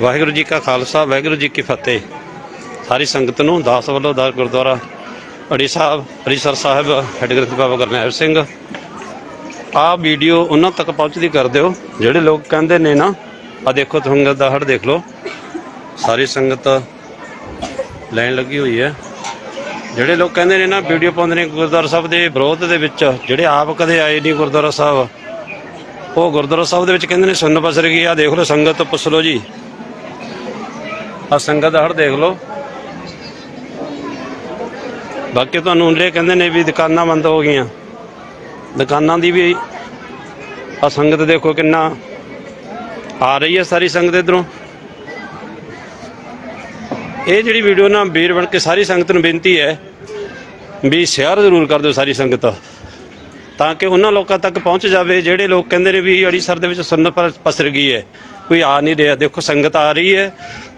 ਵਾਹਿਗੁਰੂ ਜੀ ਕਾ ਖਾਲਸਾ, ਵਾਹਿਗੁਰੂ ਜੀ ਕੀ ਫਤਿਹ। ਸਾਰੀ ਸੰਗਤ ਨੂੰ ਦਾਸ ਵੱਲੋਂ ਦਾਸ ਗੁਰਦੁਆਰਾ ਅੜੀ ਸਾਹਿਬ, ਅੜੀਸਰ ਸਾਹਿਬ, ਹੈਡ ਗ੍ਰੰਥੀ ਬਾਬਾ ਗੁਰਨਾਮ ਸਿੰਘ। ਆਹ ਵੀਡੀਓ ਉਹਨਾਂ ਤੱਕ ਪਹੁੰਚਦੀ ਕਰ ਦਿਓ, ਜਿਹੜੇ ਲੋਕ ਕਹਿੰਦੇ ਨੇ ਨਾ ਆ ਦੇਖੋ ਸੰਗਤ ਦਾ ਹੜ ਦੇਖ ਲਓ। ਸਾਰੀ ਸੰਗਤ ਲਾਈਨ ਲੱਗੀ ਹੋਈ ਹੈ। ਜਿਹੜੇ ਲੋਕ ਕਹਿੰਦੇ ਨੇ ਨਾ, ਵੀਡੀਓ ਪਾਉਂਦੇ ਨੇ ਗੁਰਦੁਆਰਾ ਸਾਹਿਬ ਦੇ ਵਿਰੋਧ ਦੇ ਵਿੱਚ, ਜਿਹੜੇ ਆਪ ਕਦੇ ਆਏ ਨਹੀਂ ਗੁਰਦੁਆਰਾ ਸਾਹਿਬ, ਉਹ ਗੁਰਦੁਆਰਾ ਸਾਹਿਬ ਦੇ ਵਿੱਚ ਕਹਿੰਦੇ ਨੇ ਸੁੰਨ ਬਸਰ ਗਈ ਆ, ਦੇਖ ਲਓ ਸੰਗਤ, ਪੁੱਛ ਲਓ ਜੀ। ਆ ਸੰਗਤ ਦਾ ਹੜ ਦੇਖ ਲਓ। ਬਾਕੀ ਤੁਹਾਨੂੰ ਉਹਨੇ ਕਹਿੰਦੇ ਨੇ ਵੀ ਦੁਕਾਨਾਂ ਬੰਦ ਹੋ ਗਈਆਂ। ਦੁਕਾਨਾਂ ਦੀ ਵੀ ਆ ਸੰਗਤ ਦੇਖੋ ਕਿੰਨਾ ਆ ਰਹੀ ਹੈ ਸਾਰੀ ਸੰਗਤ ਇਧਰੋਂ। ਇਹ ਜਿਹੜੀ ਵੀਡੀਓ ਨਾ ਵੀਰ ਬਣ ਕੇ ਸਾਰੀ ਸੰਗਤ ਨੂੰ ਬੇਨਤੀ ਹੈ ਵੀ ਸ਼ੇਅਰ ਜ਼ਰੂਰ ਕਰ ਦਿਓ ਸਾਰੀ ਸੰਗਤ। ਤਾਂ ਕਿ ਉਹਨਾਂ ਲੋਕਾਂ ਤੱਕ ਪਹੁੰਚ ਜਾਵੇ, ਜਿਹੜੇ ਲੋਕ ਕਹਿੰਦੇ ਨੇ ਵੀ ਅੜੀਸਰ ਦੇ ਵਿੱਚ ਸੁੰਨ ਪਸਰ ਗਈ ਹੈ। ਕੋਈ ਆ ਨਹੀਂ ਰਿਹਾ। ਦੇਖੋ ਸੰਗਤ ਆ ਰਹੀ ਹੈ।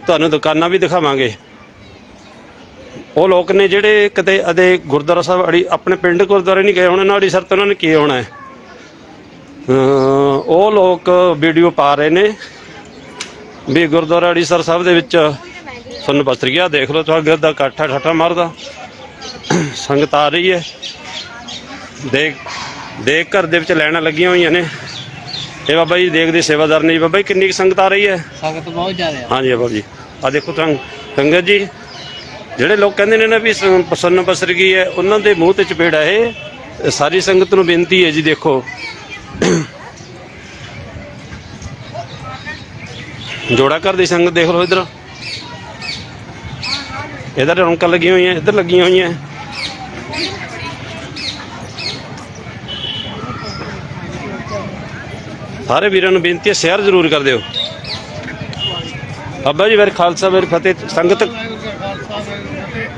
ਤੁਹਾਨੂੰ ਦੁਕਾਨਾਂ ਵੀ ਦਿਖਾਵਾਂਗੇ। ਉਹ ਲੋਕ ਨੇ ਜਿਹੜੇ ਕਦੇ ਅਦੇ ਗੁਰਦੁਆਰਾ ਸਾਹਿਬ ਅੜੀ ਆਪਣੇ ਪਿੰਡ ਗੁਰਦੁਆਰੇ ਨਹੀਂ ਗਏ ਹੋਣੇ, ਨਾ ਅੜੀਸਰ ਤੋਂ ਉਹਨਾਂ ਨੇ ਕੀ ਹੋਣਾ ਹੈ। ਉਹ ਲੋਕ ਵੀਡੀਓ ਪਾ ਰਹੇ ਨੇ ਵੀ ਗੁਰਦੁਆਰਾ ਅੜੀਸਰ ਸਾਹਿਬ ਦੇ ਵਿੱਚ ਤੁਹਾਨੂੰ ਪਸਰ ਗਿਆ, ਦੇਖ ਲਓ ਤੁਹਾਡੇ ਦਾ ਕਾਠਾ ਠਾਠਾ ਮਾਰਦਾ। ਸੰਗਤ ਆ ਰਹੀ ਹੈ। ਦੇਖ ਦੇਖ ਘਰ ਦੇ ਵਿੱਚ ਲੈਣਾ ਲੱਗੀਆਂ ਹੋਈਆਂ ਨੇ। ਇਹ ਬਾਬਾ ਜੀ ਦੇਖਦੇ ਸੇਵਾਦਾਰ ਨੇ ਜੀ। ਬਾਬਾ ਜੀ ਕਿੰਨੀ ਕੁ ਸੰਗਤ ਆ ਰਹੀ ਹੈ? ਸੰਗਤ ਬਹੁਤ ਜ਼ਿਆਦਾ ਆ। ਹਾਂਜੀ ਬਾਬਾ ਜੀ। ਆ ਦੇਖੋ ਤਾਂ ਸੰਗਤ ਜੀ ਜਿਹੜੇ ਲੋਕ ਕਹਿੰਦੇ ਨੇ ਨਾ ਵੀ ਸ- ਪ੍ਰਸੰਨ ਬਸਰ ਗਈ ਹੈ ਉਹਨਾਂ ਦੇ ਮੂੰਹ ਤੇ ਚਪੇੜ ਹੈ। ਇਹ ਇਹ ਸਾਰੀ ਸੰਗਤ ਨੂੰ ਬੇਨਤੀ ਹੈ ਜੀ ਦੇਖੋ। ਜੋੜਾ ਘਰ ਦੀ ਸੰਗਤ ਦੇਖ ਲਓ ਇਧਰ। ਇਧਰ ਰੌਣਕਾਂ ਲੱਗੀਆਂ ਹੋਈਆਂ ਇੱਧਰ ਲੱਗੀਆਂ ਹੋਈਆਂ। ਸਾਰੇ ਵੀਰਾਂ ਨੂੰ ਬੇਨਤੀ ਹੈ ਸ਼ੇਅਰ ਜ਼ਰੂਰ ਕਰ ਦਿਓ। ਅੱਬਾ ਜੀ ਮੇਰੇ ਖਾਲਸਾ ਮੇਰੇ ਫਤਿਹ, ਸੰਗਤ।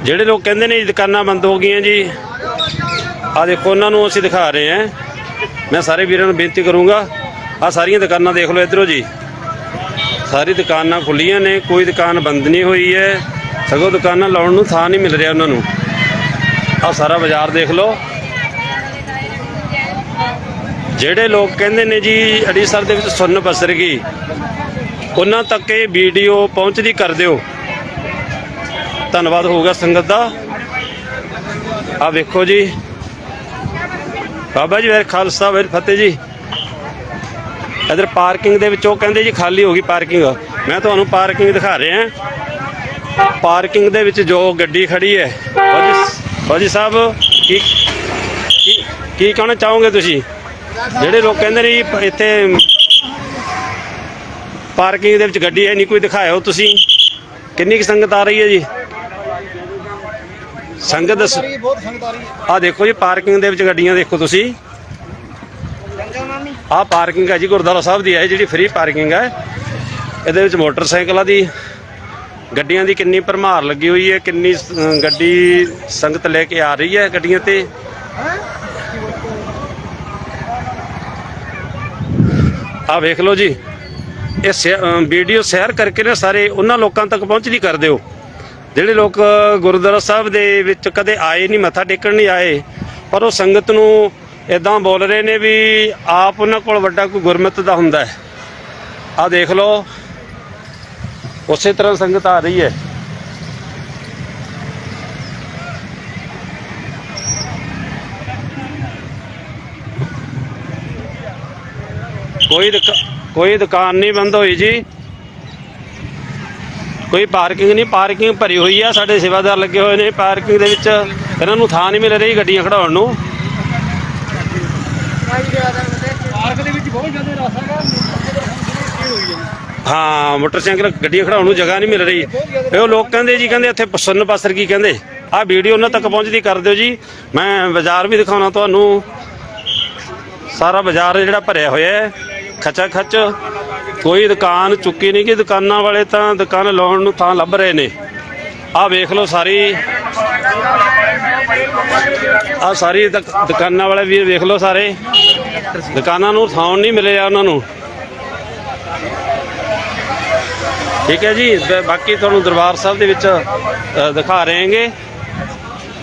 ਜਿਹੜੇ ਲੋਕ ਕਹਿੰਦੇ ਨੇ ਜੀ, ਦੁਕਾਨਾਂ ਬੰਦ ਹੋ ਗਈਆਂ ਜੀ ਆ ਦੇਖੋ, ਉਹਨਾਂ ਨੂੰ ਅਸੀਂ ਦਿਖਾ ਰਹੇ ਹਾਂ। ਮੈਂ ਸਾਰੇ ਵੀਰਾਂ ਨੂੰ ਬੇਨਤੀ ਕਰੂੰਗਾ ਆ ਸਾਰੀਆਂ ਦੁਕਾਨਾਂ ਦੇਖ ਲਓ ਇਧਰੋਂ ਜੀ। ਸਾਰੀ ਦੁਕਾਨਾਂ ਖੁੱਲੀਆਂ ਨੇ, ਕੋਈ ਦੁਕਾਨ ਬੰਦ ਨਹੀਂ ਹੋਈ ਹੈ। ਸਗੋਂ ਦੁਕਾਨਾਂ ਲਾਉਣ ਨੂੰ ਥਾਂ ਨਹੀਂ ਮਿਲ ਰਿਹਾ ਉਹਨਾਂ ਨੂੰ। ਆ ਸਾਰਾ ਬਾਜ਼ਾਰ ਦੇਖ ਲਓ। ਜਿਹੜੇ ਲੋਕ ਕਹਿੰਦੇ ਨੇ ਜੀ ਅੜੀਸਰ ਦੇ ਵਿੱਚ ਸੁੰਨ ਬਸਰ ਗਈ, ਉਹਨਾਂ ਤੱਕ ਇਹ ਵੀਡੀਓ ਪਹੁੰਚਦੀ ਕਰ ਦਿਓ। ਧੰਨਵਾਦ ਹੋਊਗਾ ਸੰਗਤ ਦਾ। ਆ ਵੇਖੋ ਜੀ। ਬਾਬਾ ਜੀ ਮੇਰੇ ਖਾਲਸਾ ਮੇਰੇ ਫਤਿਹ ਜੀ। ਇਧਰ ਪਾਰਕਿੰਗ ਦੇ ਵਿੱਚ ਉਹ ਕਹਿੰਦੇ ਜੀ, ਖਾਲੀ ਹੋ ਗਈ ਪਾਰਕਿੰਗ। ਮੈਂ ਤੁਹਾਨੂੰ ਪਾਰਕਿੰਗ ਦਿਖਾ ਰਿਹਾ। ਪਾਰਕਿੰਗ ਦੇ ਵਿੱਚ ਜੋ ਗੱਡੀ ਖੜੀ ਹੈ ਫੌਜੀ ਫੌਜੀ ਸਾਹਿਬ ਕੀ ਕੀ ਕਹਿਣਾ ਚਾਹੋਗੇ ਤੁਸੀਂ? ਜਿਹੜੇ ਲੋਕ ਕਹਿੰਦੇ ਨੇ ਜੀ ਇੱਥੇ ਪਾਰਕਿੰਗ ਦੇ ਵਿੱਚ ਗੱਡੀ ਹੈ ਨਹੀਂ ਕੋਈ ਦਿਖਾਇਓ ਤੁਸੀਂ। ਕਿੰਨੀ ਕੁ ਸੰਗਤ ਆ ਰਹੀ ਹੈ ਜੀ? ਸੰਗਤ ਦੱਸ ਆ ਆ ਦੇਖੋ ਜੀ ਪਾਰਕਿੰਗ ਦੇ ਵਿੱਚ ਗੱਡੀਆਂ ਦੇਖੋ ਤੁਸੀਂ। ਆਹ ਪਾਰਕਿੰਗ ਹੈ ਜੀ ਗੁਰਦੁਆਰਾ ਸਾਹਿਬ ਦੀ ਹੈ ਜਿਹੜੀ ਫ੍ਰੀ ਪਾਰਕਿੰਗ ਹੈ। ਇਹਦੇ ਵਿੱਚ ਮੋਟਰਸਾਈਕਲਾਂ ਦੀ ਗੱਡੀਆਂ ਦੀ ਕਿੰਨੀ ਭਰਮਾਰ ਲੱਗੀ ਹੋਈ ਹੈ ਕਿੰਨੀ ਗੱਡੀ ਸੰਗਤ ਲੈ ਕੇ ਆ ਰਹੀ ਹੈ ਗੱਡੀਆਂ ਤੇ। ਆ ਵੇਖ ਲਓ ਜੀ। ਇਹ ਸ਼ੇ- ਵੀਡੀਓ ਸ਼ੇਅਰ ਕਰਕੇ ਨਾ ਸਾਰੇ ਉਹਨਾਂ ਲੋਕਾਂ ਤੱਕ ਪਹੁੰਚਦੀ ਕਰ ਦਿਓ ਜਿਹੜੇ ਲੋਕ ਗੁਰਦੁਆਰਾ ਸਾਹਿਬ ਦੇ ਵਿੱਚ ਕਦੇ ਆਏ ਨਹੀਂ, ਮੱਥਾ ਟੇਕਣ ਨਹੀਂ ਆਏ, ਪਰ ਉਹ ਸੰਗਤ ਨੂੰ ਇਦਾਂ ਬੋਲ ਰਹੇ ਨੇ ਵੀ ਆਪ ਉਹਨਾਂ ਕੋਲ ਵੱਡਾ ਕੋਈ ਗੁਰਮਤ ਦਾ ਹੁੰਦਾ ਹੈ। ਆ ਦੇਖ ਲਓ। ਉਸੇ ਤਰ੍ਹਾਂ ਸੰਗਤ ਆ ਰਹੀ ਹੈ। ਕੋਈ ਦੁਕਾ- ਕੋਈ ਦੁਕਾਨ ਨਹੀਂ ਬੰਦ ਹੋਈ ਜੀ। ਕੋਈ ਪਾਰਕਿੰਗ ਨਹੀਂ ਪਾਰਕਿੰਗ ਭਰੀ ਹੋਈ ਆ ਸਾਡੇ ਸੇਵਾਦਾਰ ਲੱਗੇ ਹੋਏ ਨੇ ਪਾਰਕਿੰਗ ਦੇ ਵਿੱਚ। ਇਹਨਾਂ ਨੂੰ ਥਾਂ ਨਹੀਂ ਮਿਲ ਰਹੀ ਗੱਡੀਆਂ ਖੜਾਉਣ ਨੂੰ। ਪਾਰਕ ਦੇ ਵਿੱਚ ਬਹੁਤ ਜ਼ਿਆਦਾ ਰਸ ਹੈਗਾ ਕੀ ਹੋਈ ਹੈ ਮੋਟਰਸਾਈਕਲ ਗੱਡੀਆਂ ਖੜਾਉਣ ਨੂੰ ਜਗ੍ਹਾ ਨਹੀਂ ਮਿਲ ਰਹੀ। ਇਹ ਉਹ ਲੋਕ ਕਹਿੰਦੇ ਜੀ ਕਹਿੰਦੇ ਇੱਥੇ ਸੁੰਨ ਪਾਸਰ ਕੀ ਕਹਿੰਦੇ? ਆਹ ਵੀਡੀਓ ਉਹਨਾਂ ਤੱਕ ਪਹੁੰਚਦੀ ਕਰ ਦਿਓ ਜੀ। ਮੈਂ ਬਾਜ਼ਾਰ ਵੀ ਦਿਖਾਉਣਾ ਤੁਹਾਨੂੰ। ਸਾਰਾ ਬਾਜ਼ਾਰ ਜਿਹੜਾ ਭਰਿਆ ਹੋਇਆ ਹੈ। ਖਚਾ ਖਚ। ਕੋਈ ਦੁਕਾਨ ਚੁੱਕੀ ਨਹੀਂ ਕਿ ਦੁਕਾਨਾਂ ਵਾਲੇ ਤਾਂ ਦੁਕਾਨ ਲਾਉਣ ਨੂੰ ਥਾਂ ਲੱਭ ਰਹੇ ਨੇ। ਆਹ ਵੇਖ ਲਓ ਸਾਰੀ। ਆਹ ਸਾਰੀ ਦੁਕਾਨਾਂ ਵਾਲੇ ਵੀ ਵੇਖ ਲਓ ਸਾਰੇ। ਦੁਕਾਨਾਂ ਨੂੰ ਥਾਂ ਨਹੀਂ ਮਿਲਿਆ ਉਹਨਾਂ ਨੂੰ। ਠੀਕ ਹੈ ਜੀ ਬਾਕੀ ਤੁਹਾਨੂੰ ਦਰਬਾਰ ਸਾਹਿਬ ਦੇ ਵਿੱਚ ਦਿਖਾ ਰਹੇਗੇ।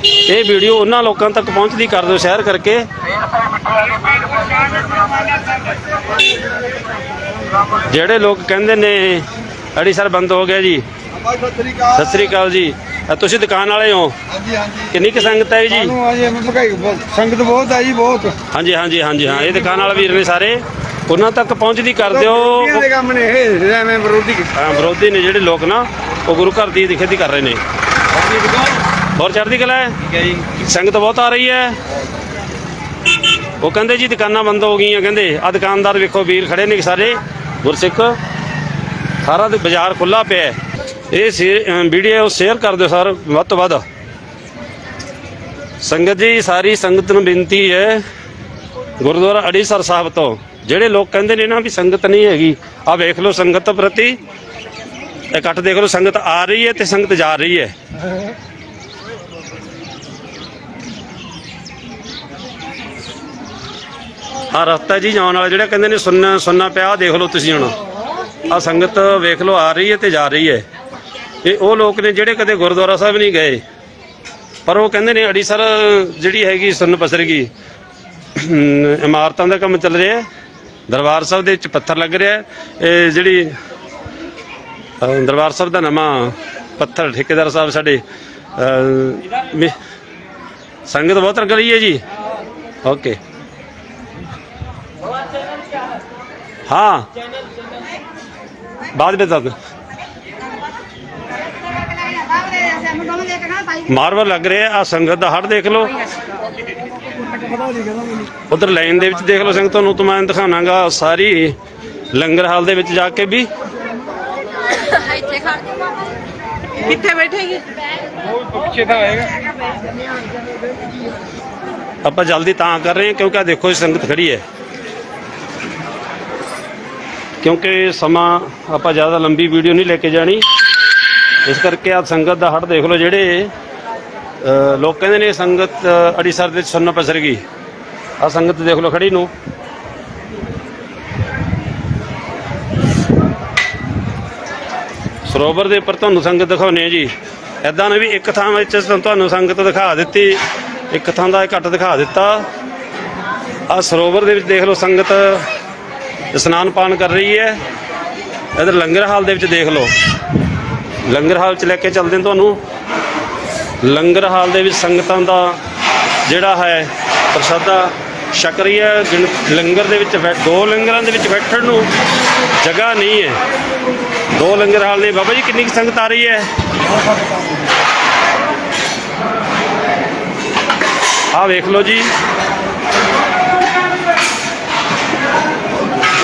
ਇਹ ਵੀਡੀਓ ਉਹਨਾਂ ਲੋਕਾਂ ਤੱਕ ਪਹੁੰਚਦੀ ਕਰ ਦਿਓ ਸ਼ੇਅਰ ਕਰਕੇ। ਜਿਹੜੇ ਲੋਕ ਕਹਿੰਦੇ ਨੇ ਅੜੀਸਰ ਬੰਦ ਹੋ ਗਿਆ ਜੀ। ਸਤਿ ਸ੍ਰੀ ਅਕਾਲ ਸ੍ਰੀ ਜੀ ਤੁਸੀਂ ਦੁਕਾਨ ਵਾਲੇ ਹੋ? ਹਾਂਜੀ ਹਾਂਜੀ। ਕਿੰਨੀ ਕੁ ਸੰਗਤ ਹੈ ਜੀ? ਸੰਗਤ ਬਹੁਤ ਆ ਜੀ ਬਹੁਤ। ਹਾਂਜੀ ਹਾਂਜੀ ਹਾਂਜੀ ਹਾਂ ਇਹ ਦੁਕਾਨ ਵਾਲਾ ਵੀਰ ਨੇ ਸਾਰੇ। ਉਹਨਾਂ ਤੱਕ ਪਹੁੰਚਦੀ ਕਰ ਦਿਓ। ਵਿਰੋਧੀਆਂ ਦੇ ਕੰਮ ਨੇ ਇਹ ਐਵੇਂ ਵਿਰੋਧੀ ਹਾਂ, ਵਿਰੋਧੀ ਨੇ ਜਿਹੜੇ ਲੋਕ ਨਾ ਉਹ ਗੁਰੂ ਘਰ ਦੀ ਦਿਖੇਦੀ ਕਰ ਰਹੇ ਨੇ। ਹੋਰ ਚੜ੍ਹਦੀ ਕਲਾ ਹੈ? ਠੀਕ ਹੈ ਜੀ। ਸੰਗਤ ਬਹੁਤ ਆ ਰਹੀ ਹੈ। ਉਹ ਕਹਿੰਦੇ ਜੀ ਦੁਕਾਨਾਂ ਬੰਦ ਹੋ ਗਈਆਂ ਕਹਿੰਦੇ ਆ ਦੁਕਾਨਦਾਰ ਵੇਖੋ ਵੀਰ ਖੜੇ ਨੇ ਸਾਰੇ। ਗੁਰਸਿੱਖ ਸਾਰਾ ਤੇ ਬਾਜ਼ਾਰ ਖੁੱਲਾ ਪਿਆ ਹੈ। ਇਹ ਵੀਡੀਓ ਸ਼ੇਅਰ ਕਰ ਦਿਓ ਸਰ ਵੱਧ ਤੋਂ ਵੱਧ। ਸੰਗਤ ਜੀ ਸਾਰੀ ਸੰਗਤ ਨੂੰ ਬੇਨਤੀ ਹੈ ਗੁਰਦੁਆਰਾ ਅੜੀਸਰ ਸਾਹਿਬ ਤੋਂ। ਜਿਹੜੇ ਲੋਕ ਕਹਿੰਦੇ ਨੇ ਨਾ ਵੀ ਸੰਗਤ ਨਹੀਂ ਹੈਗੀ ਆ ਵੇਖ ਲਓ ਸੰਗਤ ਪ੍ਰਤੀ। ਇਕੱਠ ਦੇਖ ਲਓ ਸੰਗਤ ਆ ਰਹੀ ਹੈ ਤੇ ਸੰਗਤ ਜਾ ਰਹੀ ਹੈ। ਆ ਰਸਤਾ ਜੀ ਜਾਣ ਵਾਲਾ ਜਿਹੜਾ ਕਹਿੰਦੇ ਨੇ ਸੁੰਨਾ ਸੁੰਨਾ ਪਿਆ ਆਹ ਦੇਖ ਲਓ ਤੁਸੀਂ ਹੁਣ। ਆ ਸੰਗਤ ਵੇਖ ਲਓ ਆ ਰਹੀ ਹੈ ਤੇ ਜਾ ਰਹੀ ਹੈ। ਇਹ ਉਹ ਲੋਕ ਨੇ ਜਿਹੜੇ ਕਦੇ ਗੁਰਦੁਆਰਾ ਸਾਹਿਬ ਨਹੀਂ ਗਏ ਪਰ ਉਹ ਕਹਿੰਦੇ ਨੇ ਅੜੀਸਰ ਜਿਹੜੀ ਹੈਗੀ ਸੁੰਨ ਪਸਰ ਗਈ। ਇਮਾਰਤਾਂ ਦਾ ਕੰਮ ਚੱਲ ਰਿਹਾ ਹੈ ਦਰਬਾਰ ਸਾਹਿਬ ਦੇ ਵਿੱਚ ਪੱਥਰ ਲੱਗ ਰਿਹਾ ਹੈ। ਇਹ ਜਿਹੜੀ ਅ, ਦਰਬਾਰ ਸਾਹਿਬ ਦਾ ਨਵਾਂ ਪੱਥਰ ਠੇਕੇਦਾਰ ਸਾਹਿਬ ਸਾਡੇ ਅ, ਮੇ- ਸੰਗਤ ਬਹੁਤ ਲੱਗ ਰਹੀ ਹੈ ਜੀ। ਓਕੇ। हाँ बाद में तक ਮਾਰਵਲ ਲੱਗ ਰਿਹਾ ਆ ਸੰਗਤ ਦਾ ਹੜ ਦੇਖ ਲਓ ਉਧਰ ਲਾਈਨ ਦੇ ਵਿੱਚ ਦੇਖ ਲਓ ਸੰਗਤ ਤੁਹਾਨੂੰ ਤਾਂ ਮੈਂ ਦਿਖਾਣਾਗਾ ਸਾਰੀ ਲੰਗਰ ਹਾਲ ਦੇ ਵਿੱਚ ਜਾ ਕੇ ਵੀ ਇੱਥੇ ਖੜ ਜਾ ਕਿੱਥੇ ਬੈਠੇਗੀ ਪਿੱਛੇ ਤਾਂ ਆਏਗਾ ਆਪਾਂ ਜਲਦੀ ਤਾਂ ਕਰ ਰਹੇ ਹਾਂ ਕਿਉਂਕਿ ਆ ਦੇਖੋ ਇਹ ਸੰਗਤ ਖੜੀ ਹੈ ਕਿਉਂਕਿ ਸਮਾਂ ਆਪਾਂ ਜ਼ਿਆਦਾ ਲੰਬੀ ਵੀਡੀਓ ਨਹੀਂ ਲੈ ਕੇ ਜਾਣੀ। ਇਸ ਕਰਕੇ ਆ ਸੰਗਤ ਦਾ ਹੜ ਦੇਖ ਲਓ ਜਿਹੜੇ ਲੋਕ ਕਹਿੰਦੇ ਨੇ ਸੰਗਤ ਅੜੀਸਰ ਦੇ ਸੁੰਨ ਪਸਰ ਗਈ। ਆ ਸੰਗਤ ਦੇਖ ਲਓ ਖੜੀ ਨੂੰ। ਸਰੋਵਰ ਦੇ ਉੱਪਰ ਤੁਹਾਨੂੰ ਸੰਗਤ ਦਿਖਾਉਨੇ ਆ ਜੀ। ਐਦਾਂ ਨੇ ਵੀ ਇੱਕ ਥਾਂ ਵਿੱਚ ਤੁਹਾਨੂੰ ਸੰਗਤ ਦਿਖਾ ਦਿੱਤੀ, ਇੱਕ ਥਾਂ ਦਾ ਘੱਟ ਦਿਖਾ ਦਿੱਤਾ। ਆ ਸਰੋਵਰ ਦੇ ਵਿੱਚ ਦੇਖ ਲਓ ਸੰਗਤ ਇਸ਼ਨਾਨ ਪਾਨ ਕਰ ਰਹੀ ਹੈ। ਇਧਰ ਲੰਗਰ ਹਾਲ ਦੇ ਵਿੱਚ ਦੇਖ ਲਓ। ਲੰਗਰ ਹਾਲ ਚ ਲੈ ਕੇ ਚੱਲਦੇ ਹਾਂ ਤੁਹਾਨੂੰ। ਲੰਗਰ ਹਾਲ ਦੇ ਵਿੱਚ ਸੰਗਤਾਂ ਦਾ ਜਿਹੜਾ ਹੈ, ਪ੍ਰਸ਼ਾਦਾ ਛਕ ਰਹੀ ਹੈ। ਲੰਗਰ ਦੇ ਵਿੱਚ ਬੈ- ਦੋ ਲੰਗਰਾਂ ਦੇ ਵਿੱਚ ਬੈਠਣ ਨੂੰ ਜਗ੍ਹਾ ਨਹੀਂ ਹੈ। ਦੋ ਲੰਗਰ ਹਾਲ ਨੇ। ਬਾਬਾ ਜੀ, ਕਿੰਨੀ ਕੁ ਸੰਗਤ ਆ ਰਹੀ ਹੈ? ਆਹ ਵੇਖ ਲਓ ਜੀ।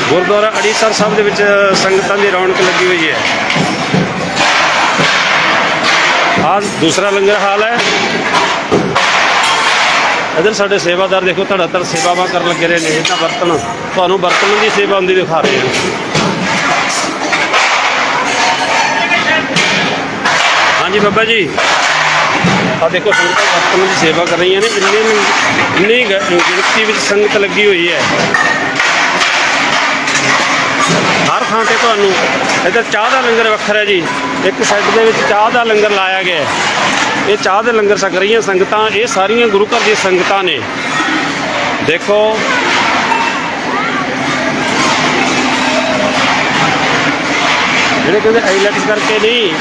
ਗੁਰਦੁਆਰਾ ਅੜੀਸਰ ਸਾਹਿਬ ਦੇ ਵਿੱਚ ਸੰਗਤਾਂ ਦੀ ਰੌਣਕ ਲੱਗੀ ਹੋਈ ਹੈ। ਆਹ ਦੂਸਰਾ ਲੰਗਰ ਹਾਲ ਹੈ। ਇਧਰ ਸਾਡੇ ਸੇਵਾਦਾਰ ਦੇਖੋ ਧੜਾ ਧੜ ਸੇਵਾਵਾਂ ਕਰਨ ਲੱਗੇ ਰਹੇ ਨੇ ਤਾਂ ਬਰਤਨ ਤੁਹਾਨੂੰ ਬਰਤਨ ਦੀ ਸੇਵਾ ਹੁੰਦੀ ਦਿਖਾ ਰਹੇ ਹਾਂ ਹਾਂਜੀ ਬਾਬਾ ਜੀ। ਆ ਦੇਖੋ, ਸੰਗਤਾਂ ਬਰਤਨ ਦੀ ਸੇਵਾ ਕਰ ਰਹੀਆਂ ਨੇ, ਇੰਨੀ ਇੰਨੀ ਗਿਣਤੀ ਵਿੱਚ ਸੰਗਤ ਲੱਗੀ ਹੋਈ ਹੈ। ਹਰ ਥਾਂ ਤੇ ਤੁਹਾਨੂੰ ਇੱਧਰ ਚਾਹ ਦਾ ਲੰਗਰ ਵੱਖਰਾ ਹੈ ਜੀ। ਇੱਕ ਸਾਈਡ ਦੇ ਵਿੱਚ ਚਾਹ ਦਾ ਲੰਗਰ ਲਾਇਆ ਗਿਆ ਹੈ। ਇਹ ਚਾਹ ਦੇ ਲੰਗਰ ਛਕ ਰਹੀਆਂ ਸੰਗਤਾਂ, ਇਹ ਸਾਰੀਆਂ ਗੁਰੂ ਘਰ ਦੀਆਂ ਸੰਗਤਾਂ ਨੇ। ਦੇਖੋ। ਜਿਹੜੇ ਕਹਿੰਦੇ ਆਈਲੈਟਸ ਕਰਕੇ ਨਹੀਂ,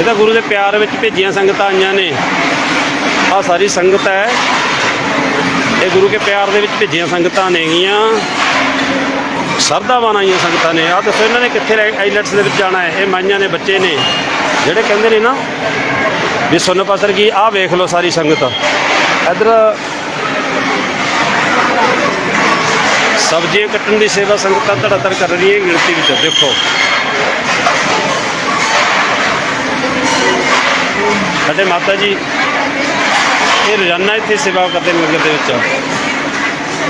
ਇਹ ਤਾਂ ਗੁਰੂ ਦੇ ਪਿਆਰ ਵਿੱਚ ਭੇਜੀਆਂ ਸੰਗਤਾਂ ਆਈਆਂ ਨੇ। ਆ ਸਾਰੀ ਸੰਗਤ ਹੈ। ਇਹ ਗੁਰੂ ਕੇ ਪਿਆਰ ਦੇ ਵਿੱਚ ਭੇਜੀਆਂ ਸੰਗਤਾਂ ਨੇਗੀਆਂ। ਸਰਦਾਵਾਨ ਆਈਆਂ ਸੰਗਤਾਂ ਨੇ। ਆ ਦੱਸੋ, ਇਹਨਾਂ ਨੇ ਕਿੱਥੇ ਆਈਲੈਟਸ ਦੇ ਵਿੱਚ ਜਾਣਾ ਹੈ? ਇਹ ਮਾਈਆਂ ਨੇ, ਬੱਚੇ ਨੇ। ਜਿਹੜੇ ਕਹਿੰਦੇ ਨੇ ਨਾ ਵੀ ਸੁੰਨ ਪਸਰ ਕੀ, ਆਹ ਵੇਖ ਲਓ ਸਾਰੀ ਸੰਗਤ। ਇਧਰ ਸਬਜ਼ੀਆਂ ਕੱਟਣ ਦੀ ਸੇਵਾ ਸੰਗਤਾਂ ਧੜਾਧੜ ਕਰ ਰਹੀਆਂ ਗਿਣਤੀ ਵਿੱਚ, ਦੇਖੋ। ਸਾਡੇ ਮਾਤਾ ਜੀ, ਇਹ ਰੋਜ਼ਾਨਾ ਇੱਥੇ ਸੇਵਾ ਕਰਦੇ ਨੇ ਲੰਗਰ ਦੇ ਵਿੱਚ।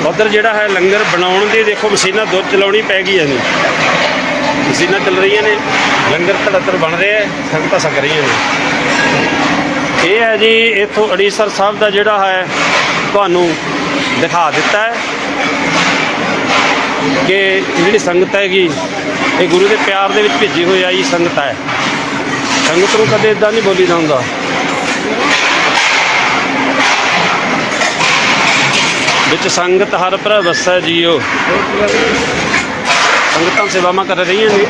ਉਧਰ ਜਿਹੜਾ ਹੈ ਲੰਗਰ ਬਣਾਉਣ ਦੀ ਦੇਖੋ ਮਸ਼ੀਨਾਂ ਦੋ ਚਲਾਉਣੀ ਪੈ ਗਈਆਂ ਹੈ ਨੇ ਮਸ਼ੀਨਾਂ ਚੱਲ ਰਹੀਆਂ ਨੇ, ਲੰਗਰ ਧੜਾਧੜ ਬਣ ਰਿਹਾ ਹੈ ਸੰਗਤਾਂ ਸਕ ਰਹੀਆਂ ਨੇ। ਇਹ ਹੈ ਜੀ, ਇੱਥੋਂ ਅੜੀਸਰ ਸਾਹਿਬ ਦਾ ਜਿਹੜਾ ਹੈ, ਤੁਹਾਨੂੰ ਦਿਖਾ ਦਿੱਤਾ ਹੈ ਕਿ ਜਿਹੜੀ ਸੰਗਤ ਹੈਗੀ, ਇਹ ਗੁਰੂ ਦੇ ਪਿਆਰ ਦੇ ਵਿੱਚ ਭੇਜੀ ਹੋਈ ਆਈ ਸੰਗਤ ਹੈ। ਸੰਗਤ ਨੂੰ ਕਦੇ ਇਦਾਂ ਨਹੀਂ ਬੋਲੀਦਾ ਹੁੰਦਾ। ਵਿੱਚ ਸੰਗਤ ਹਰ ਭਰਾ ਵਸੈ ਜੀਓ। ਸੰਗਤਾਂ ਸੇਵਾਵਾਂ ਕਰ ਰਹੀਆਂ ਨੇ।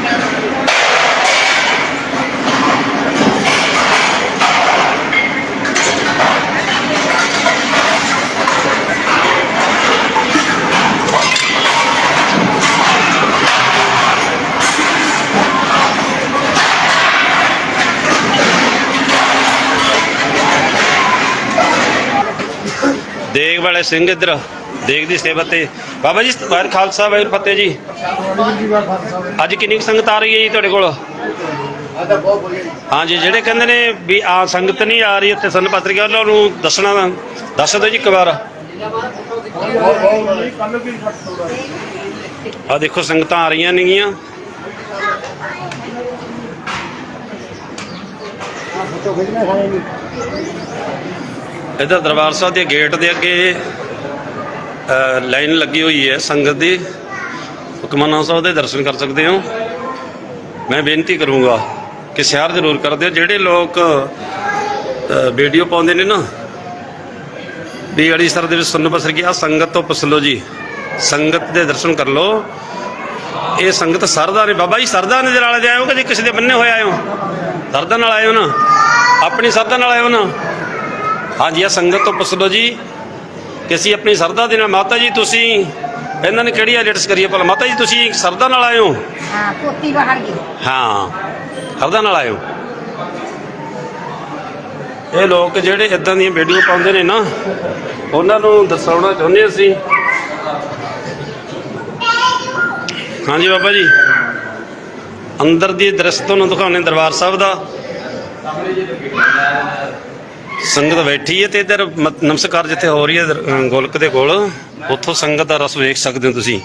ਦੇਖ ਵਾਲੇ ਸਿੰਘ ਇਧਰ ਦੇਖ ਦੀ ਸੇਵਾ ਤੇ। ਬਾਬਾ ਜੀ, ਵਾਹਿਗੁਰੂ ਖਾਲਸਾ, ਵਾਹਿਗੁਰੂ ਫਤਿਹ ਜੀ। ਅੱਜ ਕਿੰਨੀ ਕੁ ਸੰਗਤ ਆ ਰਹੀ ਹੈ ਜੀ ਤੁਹਾਡੇ ਕੋਲ? ਹਾਂਜੀ, ਜਿਹੜੇ ਕਹਿੰਦੇ ਨੇ ਵੀ ਆ ਸੰਗਤ ਨਹੀਂ ਆ ਰਹੀ ਇੱਥੇ ਸੰਨ ਪੱਤਰਿਕਾ ਉਹਨਾਂ ਨੂੰ ਦੱਸਣਾ ਦੱਸ ਦਿਓ ਜੀ ਇੱਕ ਵਾਰ। ਆ ਦੇਖੋ, ਸੰਗਤਾਂ ਆ ਰਹੀਆਂ ਨੇਗੀਆਂ। ਇੱਧਰ ਦਰਬਾਰ ਸਾਹਿਬ ਦੇ ਗੇਟ ਦੇ ਅੱਗੇ ਲਾਈਨ ਲੱਗੀ ਹੋਈ ਹੈ ਸੰਗਤ ਦੀ। ਹੁਕਮਨਾ ਸਾਹਿਬ ਦੇ ਦਰਸ਼ਨ ਕਰ ਸਕਦੇ ਹੋ। ਮੈਂ ਬੇਨਤੀ ਕਰੂੰਗਾ ਕਿ ਸ਼ੇਅਰ ਜ਼ਰੂਰ ਕਰ ਦਿਓ ਜਿਹੜੇ ਲੋਕ ਵੀਡੀਓ ਪਾਉਂਦੇ ਨੇ ਨਾ ਵੀ ਅੜੀਸਰ ਦੇ ਵਿੱਚ ਸੁਣਨ ਬਸਰ ਗਿਆ ਸੰਗਤ ਤੋਂ ਪੁੱਛ ਲਓ ਜੀ। ਸੰਗਤ ਦੇ ਦਰਸ਼ਨ ਕਰ ਲਓ। ਇਹ ਸੰਗਤ ਸਰਦਾ ਨੇ। ਬਾਬਾ ਜੀ ਸਰਦਾ ਨੇ ਨਾਲ ਜਾਇਓ ਕਿ ਜੇ ਕਿਸੇ ਦੇ ਬੰਨੇ ਹੋਏ ਆਇਓ। ਸਰਦਾ ਨਾਲ ਆਇਓ ਨਾ। ਆਪਣੀ ਸਰਦਾ ਨਾਲ ਆਇਓ ਨਾ। ਹਾਂਜੀ ਆ ਸੰਗਤ ਤੋਂ ਪੁੱਛ ਲਓ ਜੀ। ਕਿ ਅਸੀਂ ਆਪਣੀ ਸਰਦਾ ਦੇ ਨਾਲ ਮਾਤਾ ਜੀ ਤੁਸੀਂ ਇਹਨਾਂ ਨੇ ਕਿਹੜੀ ਐਡਿਟਸ ਕਰੀ ਹੈ ਭਲਾ ਮਾਤਾ ਜੀ ਤੁਸੀਂ ਸਰਦਾ ਨਾਲ ਆਇਓ ਹਾਂ? ਪੋਤੀ ਬਾਹਰ ਗਈ। ਹਾਂ ਸਰਦਾ ਨਾਲ ਆਇਓ ਇਹ ਲੋਕ ਜਿਹੜੇ ਇਦਾਂ ਦੀਆਂ ਵੀਡੀਓ ਪਾਉਂਦੇ ਨੇ ਨਾ ਉਹਨਾਂ ਨੂੰ ਦਰਸਾਉਣਾ ਚਾਹੁੰਦੇ ਅਸੀਂ। ਹਾਂਜੀ ਬਾਬਾ ਜੀ। ਅੰਦਰ ਦੀ ਦ੍ਰਿਸ਼ ਤੁਹਾਨੂੰ ਦਿਖਾਉਣੇ ਦਰਬਾਰ ਸਾਹਿਬ ਦਾ। ਸੰਗਤ ਬੈਠੀ ਹੈ ਤੇ ਇਧਰ ਨਮਸਕਾਰ ਜਿੱਥੇ ਹੋ ਰਹੀ ਹੈ ਗੋਲਕ ਦੇ ਕੋਲ। ਉੱਥੋਂ ਸੰਗਤ ਦਾ ਰਸ ਵੇਖ ਸਕਦੇ ਹੋ ਤੁਸੀਂ।